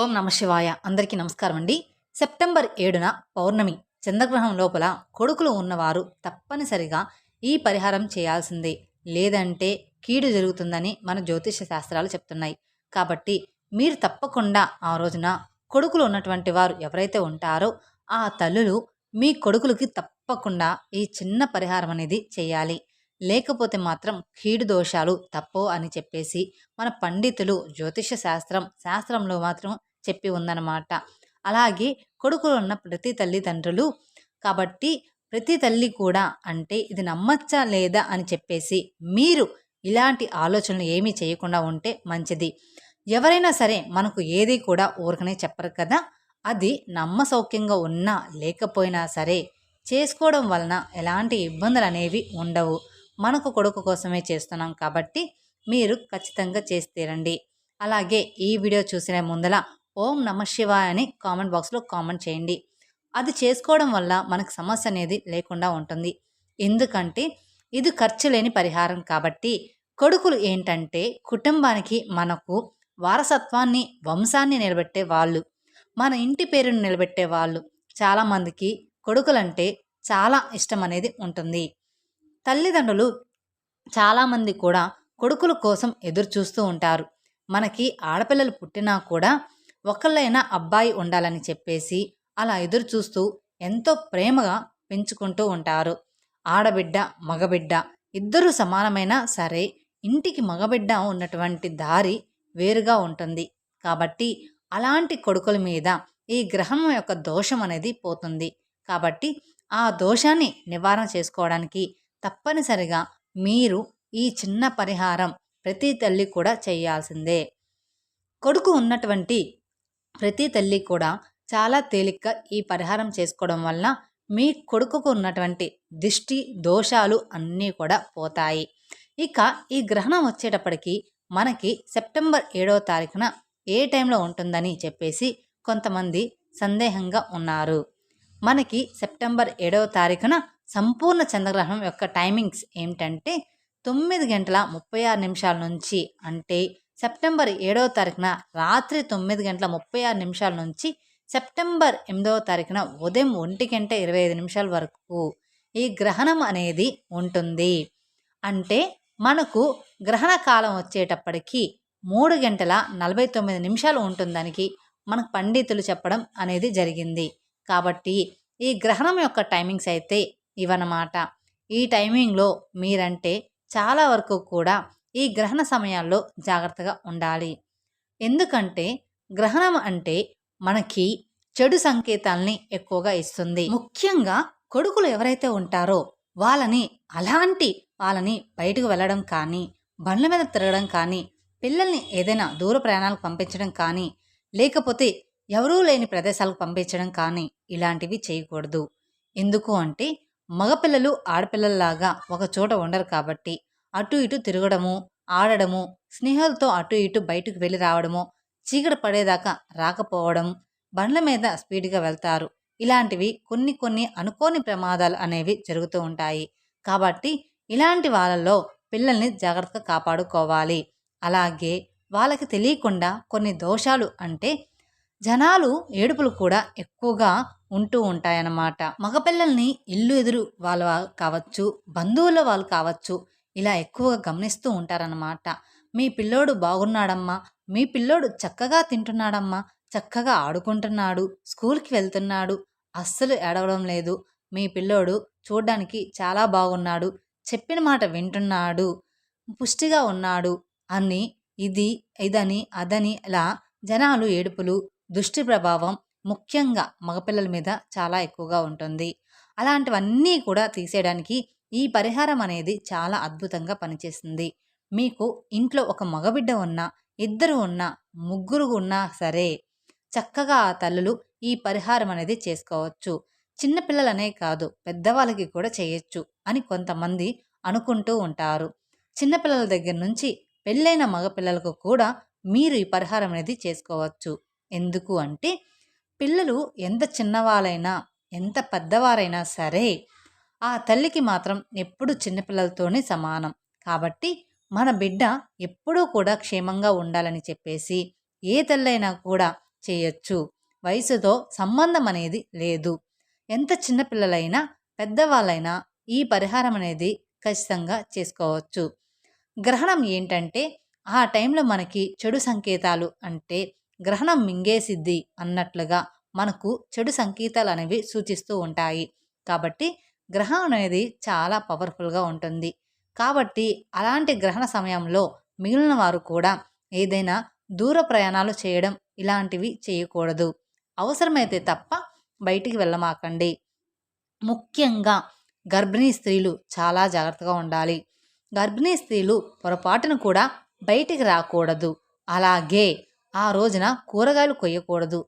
ఓం నమ శివాయ. అందరికీ నమస్కారం అండి. సెప్టెంబర్ ఏడున పౌర్ణమి. చంద్రగ్రహం లోపల కొడుకులు ఉన్నవారు తప్పనిసరిగా ఈ పరిహారం చేయాల్సిందే. లేదంటే కీడు జరుగుతుందని మన జ్యోతిష శాస్త్రాలు చెప్తున్నాయి. కాబట్టి మీరు తప్పకుండా ఆ రోజున కొడుకులు ఉన్నటువంటి వారు ఎవరైతే ఉంటారో ఆ తల్లులు మీ కొడుకులకి తప్పకుండా ఈ చిన్న పరిహారం అనేది చేయాలి. లేకపోతే మాత్రం కీడు దోషాలు తప్పో అని చెప్పేసి మన పండితులు జ్యోతిష శాస్త్రం శాస్త్రంలో మాత్రం చెప్పి ఉందన్నమాట. అలాగే కొడుకులు ఉన్న ప్రతి తల్లిదండ్రులు కాబట్టి ప్రతి తల్లి కూడా అంటే ఇది నమ్మచ్చా లేదా అని చెప్పేసి మీరు ఇలాంటి ఆలోచనలు ఏమీ చేయకుండా ఉంటే మంచిది. ఎవరైనా సరే మనకు ఏది కూడా ఊరకనే చెప్పరు కదా. అది నమ్మసౌక్యంగా ఉన్నా లేకపోయినా సరే చేసుకోవడం వలన ఎలాంటి ఇబ్బందులు అనేవి ఉండవు. మనకు కొడుకు కోసమే చేస్తున్నాం కాబట్టి మీరు ఖచ్చితంగా చేసి తీరండి. అలాగే ఈ వీడియో చూసిన ముందల ఓం నమ శివాయ అని కామెంట్ బాక్స్లో కామెంట్ చేయండి. అది చేసుకోవడం వల్ల మనకు సమస్య అనేది లేకుండా ఉంటుంది. ఎందుకంటే ఇది ఖర్చు లేని పరిహారం కాబట్టి కొడుకులు ఏంటంటే కుటుంబానికి మనకు వారసత్వాన్ని వంశాన్ని నిలబెట్టే వాళ్ళు మన ఇంటి పేరును నిలబెట్టే వాళ్ళు చాలామందికి కొడుకులంటే చాలా ఇష్టం అనేది ఉంటుంది. తల్లిదండ్రులు చాలామంది కూడా కొడుకుల కోసం ఎదురు చూస్తూ ఉంటారు. మనకి ఆడపిల్లలు పుట్టినా కూడా ఒకళ్ళైనా అబ్బాయి ఉండాలని చెప్పేసి అలా ఎదురు చూస్తూ ఎంతో ప్రేమగా పెంచుకుంటూ ఉంటారు. ఆడబిడ్డ మగబిడ్డ ఇద్దరు సమానమైన సరే ఇంటికి మగబిడ్డ ఉన్నటువంటి దారి వేరుగా ఉంటుంది. కాబట్టి అలాంటి కొడుకుల మీద ఈ గ్రహం యొక్క దోషం అనేది పోతుంది. కాబట్టి ఆ దోషాన్ని నివారణ చేసుకోవడానికి తప్పనిసరిగా మీరు ఈ చిన్న పరిహారం ప్రతి తల్లి కూడా చేయాల్సిందే. కొడుకు ఉన్నటువంటి ప్రతి తల్లి కూడా చాలా తేలిగ్గా ఈ పరిహారం చేసుకోవడం వల్ల మీ కొడుకుకు ఉన్నటువంటి దిష్టి దోషాలు అన్నీ కూడా పోతాయి. ఇక ఈ గ్రహణం వచ్చేటప్పటికి మనకి సెప్టెంబర్ ఏడవ తారీఖున ఏ టైంలో ఉంటుందని చెప్పేసి కొంతమంది సందేహంగా ఉన్నారు. మనకి సెప్టెంబర్ ఏడవ తారీఖున సంపూర్ణ చంద్రగ్రహణం యొక్క టైమింగ్స్ ఏమిటంటే తొమ్మిది గంటల ముప్పై ఆరు నిమిషాల నుంచి అంటే సెప్టెంబర్ ఏడవ తారీఖున రాత్రి తొమ్మిది గంటల ముప్పై ఆరు నిమిషాల నుంచి సెప్టెంబర్ ఎనిమిదవ తారీఖున ఉదయం ఒంటి గంట ఇరవై ఐదు నిమిషాల వరకు ఈ గ్రహణం అనేది ఉంటుంది. అంటే మనకు గ్రహణ కాలం వచ్చేటప్పటికి మూడు గంటల నలభై తొమ్మిది నిమిషాలు ఉంటుందానికి మనకు పండితులు చెప్పడం అనేది జరిగింది. కాబట్టి ఈ గ్రహణం యొక్క టైమింగ్స్ అయితే ఇవన్నమాట. ఈ టైమింగ్లో మీరంటే చాలా వరకు కూడా ఈ గ్రహణ సమయాల్లో జాగ్రత్తగా ఉండాలి. ఎందుకంటే గ్రహణం అంటే మనకి చెడు సంకేతాల్ని ఎక్కువగా ఇస్తుంది. ముఖ్యంగా కొడుకులు ఎవరైతే ఉంటారో వాళ్ళని అలాంటి వాళ్ళని బయటకు వెళ్ళడం కానీ బండ్ల మీద తిరగడం కానీ పిల్లల్ని ఏదైనా దూర ప్రయాణాలకు పంపించడం కానీ లేకపోతే ఎవరూ లేని ప్రదేశాలకు పంపించడం కానీ ఇలాంటివి చేయకూడదు. ఎందుకు అంటే మగపిల్లలు ఆడపిల్లల్లాగా ఒక చోట ఉండరు కాబట్టి అటు ఇటు తిరగడము ఆడడము స్నేహాలతో అటు ఇటు బయటకు వెళ్ళి రావడము చీకటి పడేదాకా రాకపోవడం బండ్ల మీద స్పీడ్గా వెళ్తారు. ఇలాంటివి కొన్ని కొన్ని అనుకోని ప్రమాదాలు అనేవి జరుగుతూ ఉంటాయి. కాబట్టి ఇలాంటి వాళ్ళల్లో పిల్లల్ని జాగ్రత్తగా కాపాడుకోవాలి. అలాగే వాళ్ళకి తెలియకుండా కొన్ని దోషాలు అంటే జనాలు ఏడుపులు కూడా ఎక్కువగా ఉంటూ ఉంటాయన్నమాట. మగపిల్లల్ని ఇల్లు ఎదురు వాళ్ళు కావచ్చు బంధువుల వాళ్ళు కావచ్చు ఇలా ఎక్కువగా గమనిస్తూ ఉంటారన్నమాట. మీ పిల్లోడు బాగున్నాడమ్మా. మీ పిల్లోడు చక్కగా తింటున్నాడమ్మా. చక్కగా ఆడుకుంటున్నాడు. స్కూల్కి వెళ్తున్నాడు. అస్సలు ఏడవడం లేదు. మీ పిల్లోడు చూడ్డానికి చాలా బాగున్నాడు. చెప్పిన మాట వింటున్నాడు. పుష్టిగా ఉన్నాడు అని ఇది ఇదని అదని ఇలా జనాలు ఏడుపులు దుష్టి ప్రభావం ముఖ్యంగా మగపిల్లల మీద చాలా ఎక్కువగా ఉంటుంది. అలాంటివన్నీ కూడా తీసేయడానికి ఈ పరిహారం అనేది చాలా అద్భుతంగా పనిచేస్తుంది. మీకు ఇంట్లో ఒక మగబిడ్డ ఉన్నా ఇద్దరు ఉన్నా ముగ్గురు ఉన్నా సరే చక్కగా ఆ తల్లులు ఈ పరిహారం అనేది చేసుకోవచ్చు. చిన్నపిల్లలనే కాదు పెద్దవాళ్ళకి కూడా చేయొచ్చు అని కొంతమంది అనుకుంటూ ఉంటారు. చిన్నపిల్లల దగ్గర నుంచి పెళ్ళైన మగపిల్లలకు కూడా మీరు ఈ పరిహారం అనేది చేసుకోవచ్చు. ఎందుకు అంటే పిల్లలు ఎంత చిన్నవాళ్ళైనా ఎంత పెద్దవారైనా సరే ఆ తల్లికి మాత్రం ఎప్పుడు చిన్నపిల్లలతోనే సమానం. కాబట్టి మన బిడ్డ ఎప్పుడూ కూడా క్షేమంగా ఉండాలని చెప్పేసి ఏ తల్లైనా కూడా చేయొచ్చు. వయసుతో సంబంధం అనేది లేదు. ఎంత చిన్నపిల్లలైనా పెద్దవాళ్ళైనా ఈ పరిహారం అనేది ఖచ్చితంగా చేసుకోవచ్చు. గ్రహణం ఏంటంటే ఆ టైంలో మనకి చెడు సంకేతాలు అంటే గ్రహణం మింగేసిద్ది అన్నట్లుగా మనకు చెడు సంకేతాలు అనేవి సూచిస్తూ ఉంటాయి. కాబట్టి గ్రహం అనేది చాలా పవర్ఫుల్గా ఉంటుంది. కాబట్టి అలాంటి గ్రహణ సమయంలో మిగిలిన వారు కూడా ఏదైనా దూర ప్రయాణాలు చేయడం ఇలాంటివి చేయకూడదు. అవసరమైతే తప్ప బయటికి వెళ్ళమాకండి. ముఖ్యంగా గర్భిణీ స్త్రీలు చాలా జాగ్రత్తగా ఉండాలి. గర్భిణీ స్త్రీలు పొరపాటును కూడా బయటికి రాకూడదు. అలాగే ఆ రోజున కూరగాయలు కొయ్యకూడదు.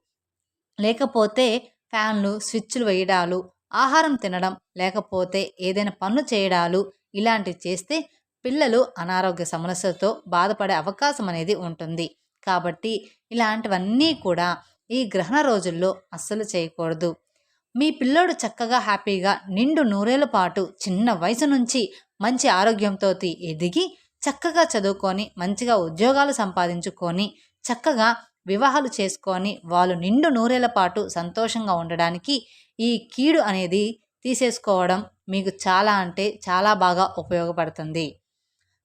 లేకపోతే ఫ్యాన్లు స్విచ్లు వేయడాలు ఆహారం తినడం లేకపోతే ఏదైనా పనులు చేయడాలు ఇలాంటివి చేస్తే పిల్లలు అనారోగ్య సమస్యలతో బాధపడే అవకాశం అనేది ఉంటుంది. కాబట్టి ఇలాంటివన్నీ కూడా ఈ గ్రహణ రోజుల్లో అస్సలు చేయకూడదు. మీ పిల్లోడు చక్కగా హ్యాపీగా నిండు నూరేళ్ళ పాటు చిన్న వయసు నుంచి మంచి ఆరోగ్యంతో ఎదిగి చక్కగా చదువుకొని మంచిగా ఉద్యోగాలు సంపాదించుకొని చక్కగా వివాహాలు చేసుకొని వాళ్ళు నిండు నూరేళ్ళ పాటు సంతోషంగా ఉండడానికి ఈ కీడు అనేది తీసేసుకోవడం మీకు చాలా అంటే చాలా బాగా ఉపయోగపడుతుంది.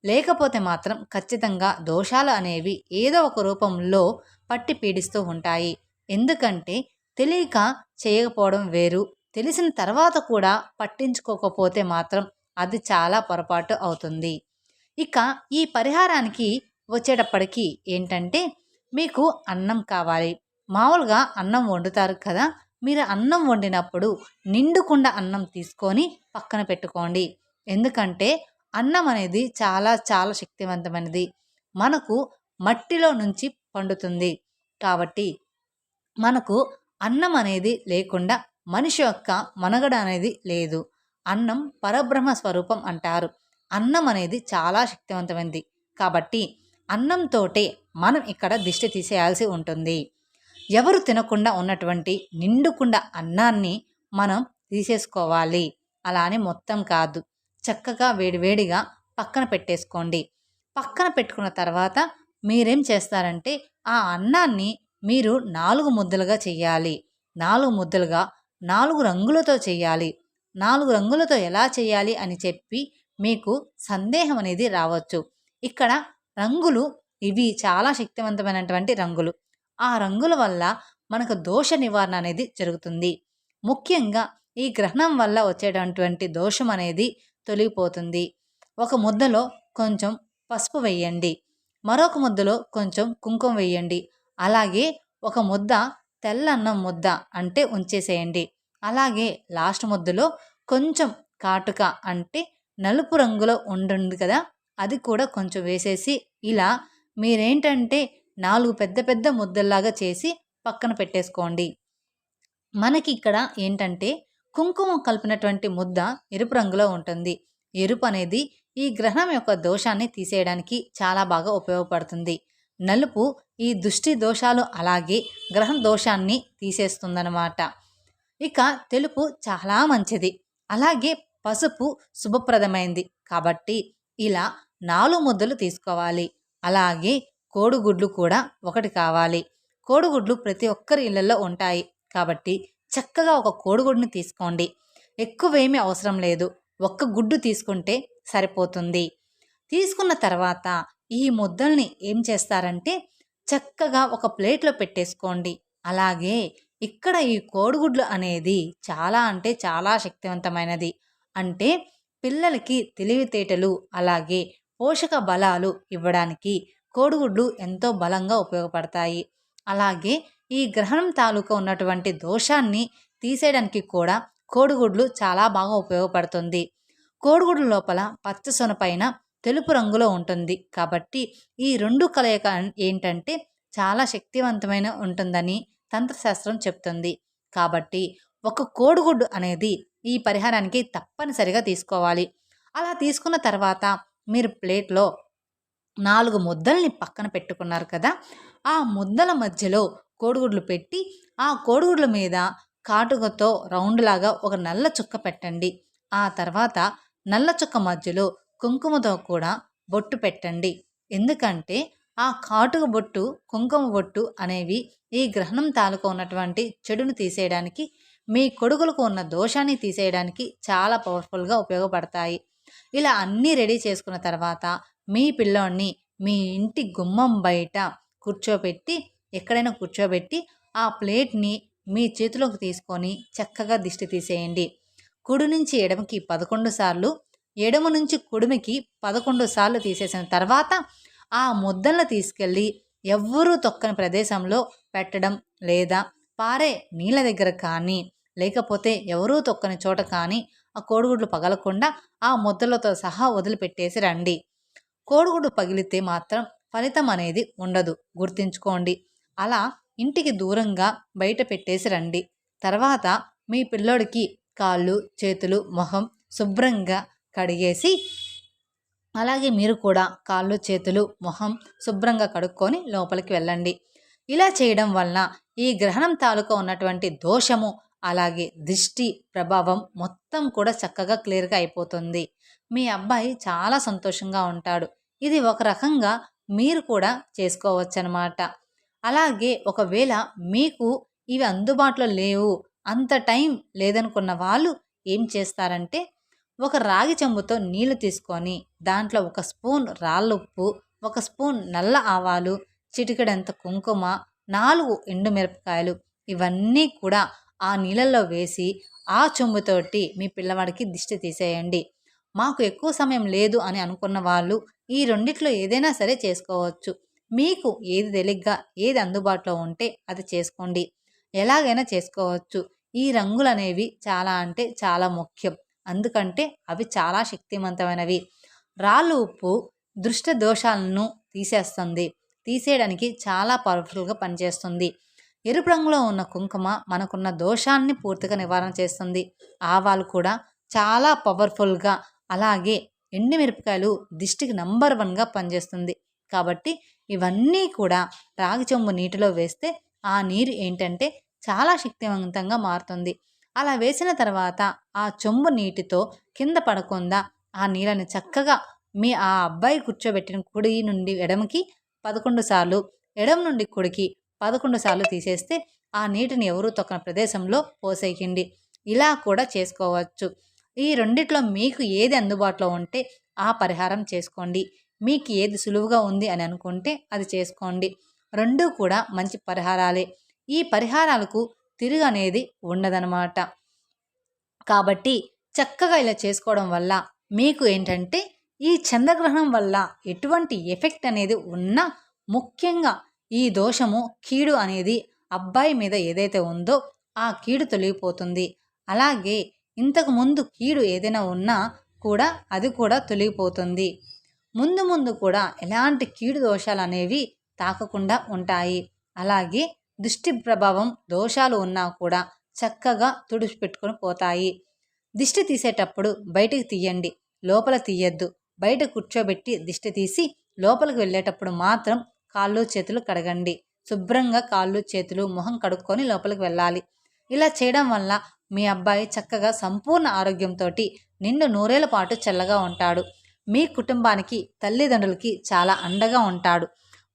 లేకపోతే మాత్రం ఖచ్చితంగా దోషాలు అనేవి ఏదో ఒక రూపంలో పట్టి పీడిస్తూ ఉంటాయి. ఎందుకంటే తెలియక చేయకపోవడం వేరు. తెలిసిన తర్వాత కూడా పట్టించుకోకపోతే మాత్రం అది చాలా పొరపాటు అవుతుంది. ఇక ఈ పరిహారానికి వచ్చేటప్పటికి ఏంటంటే మీకు అన్నం కావాలి. మామూలుగా అన్నం వండుతారు కదా మీరు అన్నం వండినప్పుడు నిండుకుండా అన్నం తీసుకొని పక్కన పెట్టుకోండి. ఎందుకంటే అన్నం అనేది చాలా చాలా శక్తివంతమైనది. మనకు మట్టిలో నుంచి పండుతుంది. కాబట్టి మనకు అన్నం అనేది లేకుండా మనిషి యొక్క మనగడ అనేది లేదు. అన్నం పరబ్రహ్మ స్వరూపం అంటారు. అన్నం అనేది చాలా శక్తివంతమైనది. కాబట్టి అన్నంతోటే మనం ఇక్కడ దిష్టి తీసేయాల్సి ఉంటుంది. ఎవరు తినకుండా ఉన్నటువంటి నిండుకుండా అన్నాన్ని మనం తీసేసుకోవాలి. అలా అని మొత్తం కాదు. చక్కగా వేడివేడిగా పక్కన పెట్టేసుకోండి. పక్కన పెట్టుకున్న తర్వాత మీరేం చేస్తారంటే ఆ అన్నాన్ని మీరు నాలుగు ముద్దలుగా చేయాలి నాలుగు ముద్దలుగా నాలుగు రంగులతో చేయాలి నాలుగు రంగులతో ఎలా చేయాలి అని చెప్పి మీకు సందేహం అనేది రావచ్చు. ఇక్కడ రంగులు ఇవి చాలా శక్తివంతమైనటువంటి రంగులు. ఆ రంగుల వల్ల మనకు దోష నివారణ అనేది జరుగుతుంది. ముఖ్యంగా ఈ గ్రహణం వల్ల వచ్చేటటువంటి దోషం అనేది తొలగిపోతుంది. ఒక ముద్దలో కొంచెం పసుపు వేయండి. మరొక ముద్దలో కొంచెం కుంకుమ వేయండి. అలాగే ఒక ముద్ద తెల్లన్నం ముద్ద అంటే ఉంచేసేయండి. అలాగే లాస్ట్ ముద్దలో కొంచెం కాటుక అంటే నలుపు రంగులో ఉండుంది కదా అది కూడా కొంచెం వేసేసి ఇలా మీరేంటంటే నాలుగు పెద్ద పెద్ద ముద్దల్లాగా చేసి పక్కన పెట్టేసుకోండి. మనకి ఇక్కడ ఏంటంటే కుంకుమ కలిపినటువంటి ముద్ద ఎరుపు రంగులో ఉంటుంది. ఎరుపు అనేది ఈ గ్రహణం యొక్క దోషాన్ని తీసేయడానికి చాలా బాగా ఉపయోగపడుతుంది. నలుపు ఈ దుష్టి దోషాలు అలాగే గ్రహం దోషాన్ని తీసేస్తుందన్నమాట. ఇక తెలుపు చాలా మంచిది. అలాగే పసుపు శుభప్రదమైంది. కాబట్టి ఇలా నాలుగు ముద్దలు తీసుకోవాలి. అలాగే కోడిగుడ్లు కూడా ఒకటి కావాలి. కోడిగుడ్లు ప్రతి ఒక్కరి ఇళ్ళలో ఉంటాయి. కాబట్టి చక్కగా ఒక కోడిగుడ్ని తీసుకోండి. ఎక్కువేమీ అవసరం లేదు. ఒక్క గుడ్డు తీసుకుంటే సరిపోతుంది. తీసుకున్న తర్వాత ఈ ముద్దల్ని ఏం చేస్తారంటే చక్కగా ఒక ప్లేట్లో పెట్టేసుకోండి. అలాగే ఇక్కడ ఈ కోడిగుడ్లు అనేది చాలా అంటే చాలా శక్తివంతమైనది. అంటే పిల్లలకి తెలివితేటలు అలాగే పోషక బలాలు ఇవ్వడానికి కోడిగుడ్లు ఎంతో బలంగా ఉపయోగపడతాయి. అలాగే ఈ గ్రహణం తాలూకా ఉన్నటువంటి దోషాన్ని తీసేయడానికి కూడా కోడిగుడ్లు చాలా బాగా ఉపయోగపడుతుంది. కోడిగుడ్ల లోపల పచ్చసొన పైన తెలుపు రంగులో ఉంటుంది. కాబట్టి ఈ రెండు కలయిక ఏంటంటే చాలా శక్తివంతమైన ఉంటుందని తంత్రశాస్త్రం చెప్తుంది. కాబట్టి ఒక కోడిగుడ్డు అనేది ఈ పరిహారానికి తప్పనిసరిగా తీసుకోవాలి. అలా తీసుకున్న తర్వాత మీరు ప్లేట్లో నాలుగు ముద్దల్ని పక్కన పెట్టుకున్నారు కదా ఆ ముద్దల మధ్యలో కోడిగుడ్లు పెట్టి ఆ కోడిగుడ్ల మీద కాటుకతో రౌండ్ లాగా ఒక నల్ల చుక్క పెట్టండి. ఆ తర్వాత నల్ల చుక్క మధ్యలో కుంకుమతో కూడా బొట్టు పెట్టండి. ఎందుకంటే ఆ కాటుక బొట్టు కుంకుమ బొట్టు అనేవి ఈ గ్రహణం తాలూకు ఉన్నటువంటి చెడును తీసేయడానికి మీ కొడుకులకు ఉన్న దోషాన్ని తీసేయడానికి చాలా పవర్ఫుల్గా ఉపయోగపడతాయి. ఇలా అన్నీ రెడీ చేసుకున్న తర్వాత మీ పిల్లోడిని మీ ఇంటి గుమ్మం బయట కూర్చోబెట్టి ఎక్కడైనా కూర్చోబెట్టి ఆ ప్లేట్ని మీ చేతిలోకి తీసుకొని చక్కగా దిష్టి తీసేయండి. కుడి నుంచి ఎడమకి పదకొండు సార్లు ఎడమ నుంచి కుడిమికి పదకొండు సార్లు తీసేసిన తర్వాత ఆ ముద్దలను తీసుకెళ్ళి ఎవ్వరూ తొక్కని ప్రదేశంలో పెట్టడం లేదా పారే నీళ్ళ దగ్గర కానీ లేకపోతే ఎవరూ తొక్కని చోట కానీ ఆ కోడిగుడ్లు పగలకుండా ఆ ముద్దలతో సహా వదిలిపెట్టేసి రండి. కోడిగుడ్డు పగిలితే మాత్రం ఫలితం అనేది ఉండదు. గుర్తుంచుకోండి. అలా ఇంటికి దూరంగా బయట పెట్టేసి రండి. తర్వాత మీ పిల్లోడికి కాళ్ళు చేతులు మొహం శుభ్రంగా కడిగేసి అలాగే మీరు కూడా కాళ్ళు చేతులు మొహం శుభ్రంగా కడుక్కొని లోపలికి వెళ్ళండి. ఇలా చేయడం వలన ఈ గ్రహణం తాలూకా ఉన్నటువంటి దోషము అలాగే దిష్టి ప్రభావం మొత్తం కూడా చక్కగా క్లియర్గా అయిపోతుంది. మీ అబ్బాయి చాలా సంతోషంగా ఉంటాడు. ఇది ఒక రకంగా మీరు కూడా చేసుకోవచ్చనమాట. అలాగే ఒకవేళ మీకు ఇవి అందుబాటులో లేవు అంత టైం లేదనుకున్న వాళ్ళు ఏం చేస్తారంటే ఒక రాగి చెంబుతో నీళ్ళు తీసుకొని దాంట్లో ఒక స్పూన్ రాళ్ళుప్పు ఒక స్పూన్ నల్ల ఆవాలు చిటికెడంత కుంకుమ నాలుగు ఎండుమిరపకాయలు ఇవన్నీ కూడా ఆ నీళ్ళల్లో వేసి ఆ చెంబుతోటి మీ పిల్లవాడికి దిష్టి తీసేయండి. మాకు ఎక్కువ సమయం లేదు అని అనుకున్న వాళ్ళు ఈ రెండిట్లో ఏదైనా సరే చేసుకోవచ్చు. మీకు ఏది తెలిగ్గా ఏది అందుబాటులో ఉంటే అది చేసుకోండి. ఎలాగైనా చేసుకోవచ్చు. ఈ రంగులు అనేవి చాలా అంటే చాలా ముఖ్యం. అందుకంటే అవి చాలా శక్తివంతమైనవి. రాళ్ళు ఉప్పు దృష్ట దోషాలను తీసేస్తుంది. తీసేయడానికి చాలా పవర్ఫుల్గా పనిచేస్తుంది. ఎరుపు రంగులో ఉన్న కుంకుమ మనకున్న దోషాన్ని పూర్తిగా నివారణ చేస్తుంది. ఆవాలు కూడా చాలా పవర్ఫుల్గా అలాగే ఎండుమిరపకాయలు దిష్టికి నంబర్ వన్గా పనిచేస్తుంది. కాబట్టి ఇవన్నీ కూడా రాగి చెంబు నీటిలో వేస్తే ఆ నీరు ఏంటంటే చాలా శక్తివంతంగా మారుతుంది. అలా వేసిన తర్వాత ఆ చెంబు నీటితో కింద పడకుండా ఆ నీళ్ళని చక్కగా మీ ఆ అబ్బాయి కూర్చోబెట్టిన కుడి నుండి ఎడమకి పదకొండు సార్లు ఎడమ నుండి కుడికి పదకొండు సార్లు తీసేస్తే ఆ నీటిని ఎవరూ తొక్కన ప్రదేశంలో పోసేయండి ఇలా కూడా చేసుకోవచ్చు. ఈ రెండిట్లో మీకు ఏది అందుబాటులో ఉంటే ఆ పరిహారం చేసుకోండి. మీకు ఏది సులువుగా ఉంది అని అనుకుంటే అది చేసుకోండి. రెండూ కూడా మంచి పరిహారాలే. ఈ పరిహారాలకు తిరుగు అనేది ఉండదనమాట కాబట్టి చక్కగా ఇలా చేసుకోవడం వల్ల మీకు ఏంటంటే ఈ చంద్రగ్రహణం వల్ల ఎటువంటి ఎఫెక్ట్ అనేది ఉన్నా ముఖ్యంగా ఈ దోషము కీడు అనేది అబ్బాయి మీద ఏదైతే ఉందో ఆ కీడు తొలగిపోతుంది. అలాగే ఇంతకు ముందు కీడు ఏదైనా ఉన్నా కూడా అది కూడా తొలగిపోతుంది. ముందు ముందు కూడా ఎలాంటి కీడు దోషాలు అనేవి తాకకుండా ఉంటాయి. అలాగే దృష్టి ప్రభావం దోషాలు ఉన్నా కూడా చక్కగా తుడిచిపెట్టుకొని పోతాయి. దిష్టి తీసేటప్పుడు బయటికి తీయండి లోపల తీయద్దు. బయట కూర్చోబెట్టి దిష్టి తీసి లోపలికి వెళ్ళేటప్పుడు మాత్రం కాళ్ళు చేతులు కడగండి. శుభ్రంగా కాళ్ళు చేతులు మొహం కడుక్కొని లోపలికి వెళ్ళాలి. ఇలా చేయడం వల్ల మీ అబ్బాయి చక్కగా సంపూర్ణ ఆరోగ్యంతో నిండు నూరేళ్ళ పాటు చల్లగా ఉంటాడు. మీ కుటుంబానికి తల్లిదండ్రులకి చాలా అండగా ఉంటాడు.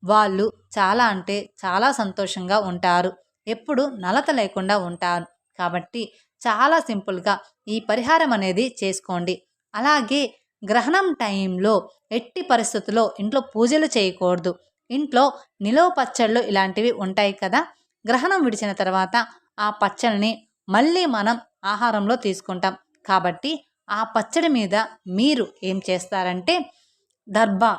వాళ్ళు చాలా అంటే చాలా సంతోషంగా ఉంటారు. ఎప్పుడు నలత లేకుండా ఉంటారు. కాబట్టి చాలా సింపుల్గా ఈ పరిహారం అనేది చేసుకోండి. అలాగే గ్రహణం టైంలో ఎట్టి పరిస్థితుల్లో ఇంట్లో పూజలు చేయకూడదు. ఇంట్లో నిలువ పచ్చళ్ళు ఇలాంటివి ఉంటాయి కదా. గ్రహణం విడిచిన తర్వాత ఆ పచ్చడిని మళ్ళీ మనం ఆహారంలో తీసుకుంటాం. కాబట్టి ఆ పచ్చడి మీద మీరు ఏం చేస్తారంటే దర్బా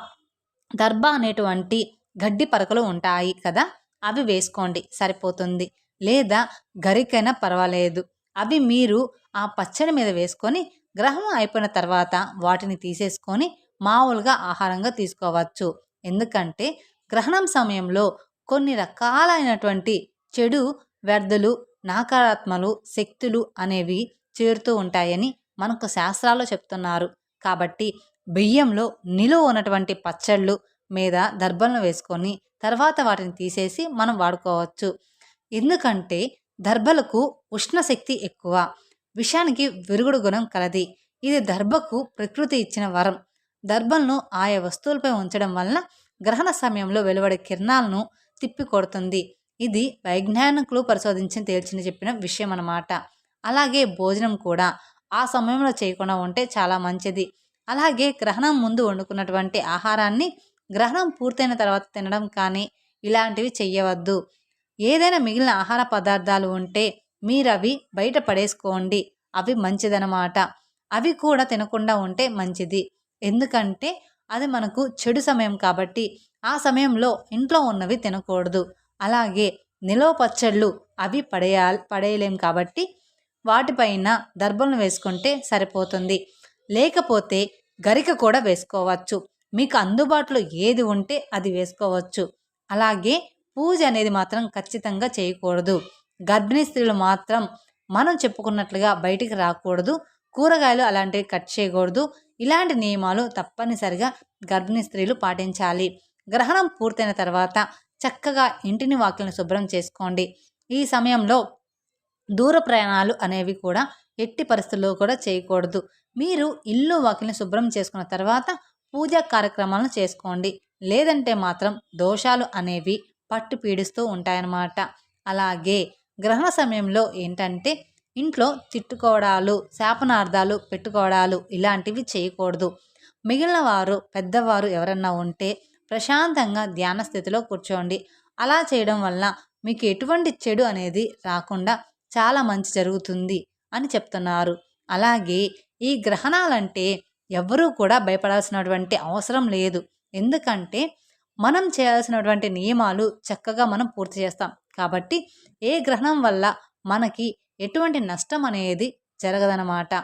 దర్బా అనేటువంటి గడ్డి పరకలు ఉంటాయి కదా. అవి వేసుకోండి సరిపోతుంది. లేదా గరికైనా పర్వాలేదు. అవి మీరు ఆ పచ్చడి మీద వేసుకొని గ్రహం అయిపోయిన తర్వాత వాటిని తీసేసుకొని మామూలుగా ఆహారంగా తీసుకోవచ్చు. ఎందుకంటే గ్రహణం సమయంలో కొన్ని రకాలైనటువంటి చెడు వ్యర్థులు నకారాత్మలు శక్తులు అనేవి చేరుతూ ఉంటాయని మనకు శాస్త్రాల్లో చెప్తున్నారు. కాబట్టి బియ్యంలో నిలువ ఉన్నటువంటి పచ్చళ్ళు మీద దర్భలను వేసుకొని తర్వాత వాటిని తీసేసి మనం వాడుకోవచ్చు. ఎందుకంటే దర్భలకు ఉష్ణశక్తి ఎక్కువ విషానికి విరుగుడు గుణం కలది. ఇది దర్భకు ప్రకృతి ఇచ్చిన వరం. దర్భలను ఆయా వస్తువులపై ఉంచడం వలన గ్రహణ సమయంలో వెలువడే కిరణాలను తిప్పికొడుతుంది. ఇది వైజ్ఞానికులు పరిశోధించి తేల్చిన చెప్పిన విషయం అన్నమాట అలాగే భోజనం కూడా ఆ సమయంలో చేయకుండా ఉంటే చాలా మంచిది. అలాగే గ్రహణం ముందు వండుకున్నటువంటి ఆహారాన్ని గ్రహణం పూర్తయిన తర్వాత తినడం కానీ ఇలాంటివి చెయ్యవద్దు. ఏదైనా మిగిలిన ఆహార పదార్థాలు ఉంటే మీరు అవి బయట పడేసుకోండి. అవి మంచిదనమాట అవి కూడా తినకుండా ఉంటే మంచిది. ఎందుకంటే అది మనకు చెడు సమయం కాబట్టి ఆ సమయంలో ఇంట్లో ఉన్నవి తినకూడదు. అలాగే నిలవ పచ్చళ్ళు అవి పడేయా పడేయలేం కాబట్టి వాటిపైన దర్భలను వేసుకుంటే సరిపోతుంది. లేకపోతే గరిక కూడా వేసుకోవచ్చు. మీకు అందుబాటులో ఏది ఉంటే అది వేసుకోవచ్చు. అలాగే పూజ అనేది మాత్రం ఖచ్చితంగా చేయకూడదు. గర్భిణీ స్త్రీలు మాత్రం మనం చెప్పుకున్నట్లుగా బయటికి రాకూడదు. కూరగాయలు అలాంటివి కట్ చేయకూడదు. ఇలాంటి నియమాలు తప్పనిసరిగా గర్భిణీ స్త్రీలు పాటించాలి. గ్రహణం పూర్తయిన తర్వాత చక్కగా ఇంటిని వాకిలను శుభ్రం చేసుకోండి. ఈ సమయంలో దూర ప్రయాణాలు అనేవి కూడా ఎట్టి పరిస్థితుల్లో కూడా చేయకూడదు. మీరు ఇల్లు వాకిలిని శుభ్రం చేసుకున్న తర్వాత పూజా కార్యక్రమాలను చేసుకోండి. లేదంటే మాత్రం దోషాలు అనేవి పట్టు పీడిస్తూ ఉంటాయన్నమాట. అలాగే గ్రహణ సమయంలో ఏంటంటే ఇంట్లో తిట్టుకోవడాలు శాపనార్థాలు పెట్టుకోవడాలు ఇలాంటివి చేయకూడదు. మిగిలిన వారు పెద్దవారు ఎవరన్నా ఉంటే ప్రశాంతంగా ధ్యాన స్థితిలో కూర్చోండి. అలా చేయడం వల్ల మీకు ఎటువంటి చెడు అనేది రాకుండా చాలా మంచి జరుగుతుంది అని చెప్తున్నారు. అలాగే ఈ గ్రహణాలంటే ఎవరూ కూడా భయపడాల్సినటువంటి అవసరం లేదు. ఎందుకంటే మనం చేయాల్సినటువంటి నియమాలు చక్కగా మనం పూర్తి చేస్తాం. కాబట్టి ఏ గ్రహణం వల్ల మనకి ఎటువంటి నష్టం అనేది జరగదనమాట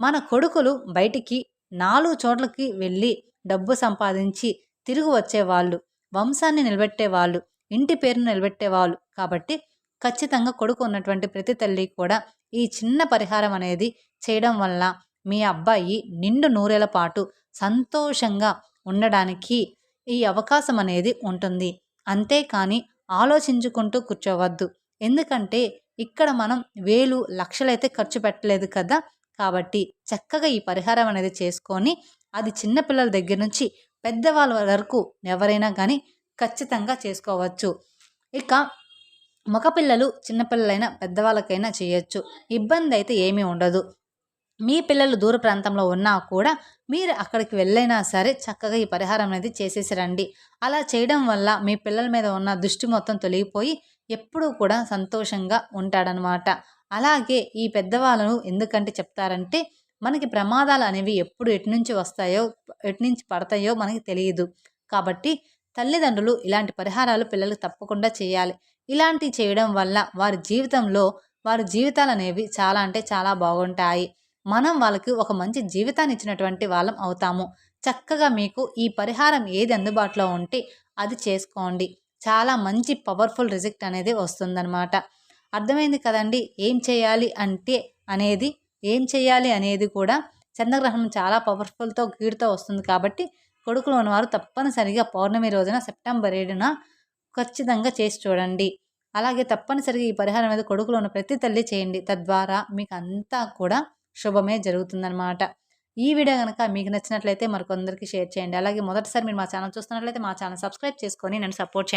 మన కొడుకులు బయటికి నాలుగు చోట్లకి వెళ్ళి డబ్బు సంపాదించి తిరిగి వచ్చేవాళ్ళు వంశాన్ని నిలబెట్టేవాళ్ళు ఇంటి పేరును నిలబెట్టేవాళ్ళు. కాబట్టి ఖచ్చితంగా కొడుకు ఉన్నటువంటి ప్రతి తల్లి కూడా ఈ చిన్న పరిహారం అనేది చేయడం వల్ల మీ అబ్బాయి నిండు నూరేళ్ళ పాటు సంతోషంగా ఉండడానికి ఈ అవకాశం అనేది ఉంటుంది. అంతేకాని ఆలోచించుకుంటూ కూర్చోవద్దు. ఎందుకంటే ఇక్కడ మనం వేలు లక్షలైతే ఖర్చు పెట్టలేదు కదా! కాబట్టి చక్కగా ఈ పరిహారం అనేది చేసుకొని అది చిన్నపిల్లల దగ్గర నుంచి పెద్దవాళ్ళ వరకు ఎవరైనా కానీ ఖచ్చితంగా చేసుకోవచ్చు. ఇక మగపిల్లలు చిన్నపిల్లలైనా పెద్దవాళ్ళకైనా చేయొచ్చు. ఇబ్బంది అయితే ఏమీ ఉండదు. మీ పిల్లలు దూర ప్రాంతంలో ఉన్నా కూడా మీరు అక్కడికి వెళ్ళైనా సరే చక్కగా ఈ పరిహారం అనేది చేసేసి రండి. అలా చేయడం వల్ల మీ పిల్లల మీద ఉన్న దృష్టి మొత్తం తొలగిపోయి ఎప్పుడూ కూడా సంతోషంగా ఉంటాడనమాట అలాగే ఈ పెద్దవాళ్ళను ఎందుకంటే చెప్తారంటే మనకి ప్రమాదాలు అనేవి ఎప్పుడు ఎటు నుంచి వస్తాయో ఎటు నుంచి పడతాయో మనకి తెలియదు. కాబట్టి తల్లిదండ్రులు ఇలాంటి పరిహారాలు పిల్లలకు తప్పకుండా చేయాలి. ఇలాంటివి చేయడం వల్ల వారి జీవితంలో వారి జీవితాలు అనేవి చాలా అంటే చాలా బాగుంటాయి. మనం వాళ్ళకి ఒక మంచి జీవితాన్ని ఇచ్చినటువంటి వాళ్ళం అవుతాము. చక్కగా మీకు ఈ పరిహారం ఏది అందుబాటులో ఉంటే అది చేసుకోండి. చాలా మంచి పవర్ఫుల్ రిజెక్ట్ అనేది వస్తుందన్నమాట. అర్థమైంది కదండి? ఏం చేయాలి అంటే అనేది ఏం చేయాలి అనేది కూడా చంద్రగ్రహణం చాలా పవర్ఫుల్తో గీడుతో వస్తుంది కాబట్టి కొడుకులు ఉన్నవారు తప్పనిసరిగా పౌర్ణమి రోజున సెప్టెంబర్ ఏడున ఖచ్చితంగా చేసి చూడండి. అలాగే తప్పనిసరిగా ఈ పరిహారం మీద కొడుకులు ఉన్న ప్రతి తల్లి చేయండి. తద్వారా మీకు అంతా కూడా శుభమే జరుగుతుందన్నమాట. ఈ వీడియో కనుక మీకు నచ్చినట్లయితే మరికొందరికి షేర్ చేయండి. అలాగే మొదటిసారి మీరు మా ఛానల్ చూస్తున్నట్లయితే మా ఛానల్ సబ్స్క్రైబ్ చేసుకొని నన్ను సపోర్ట్ చేయండి.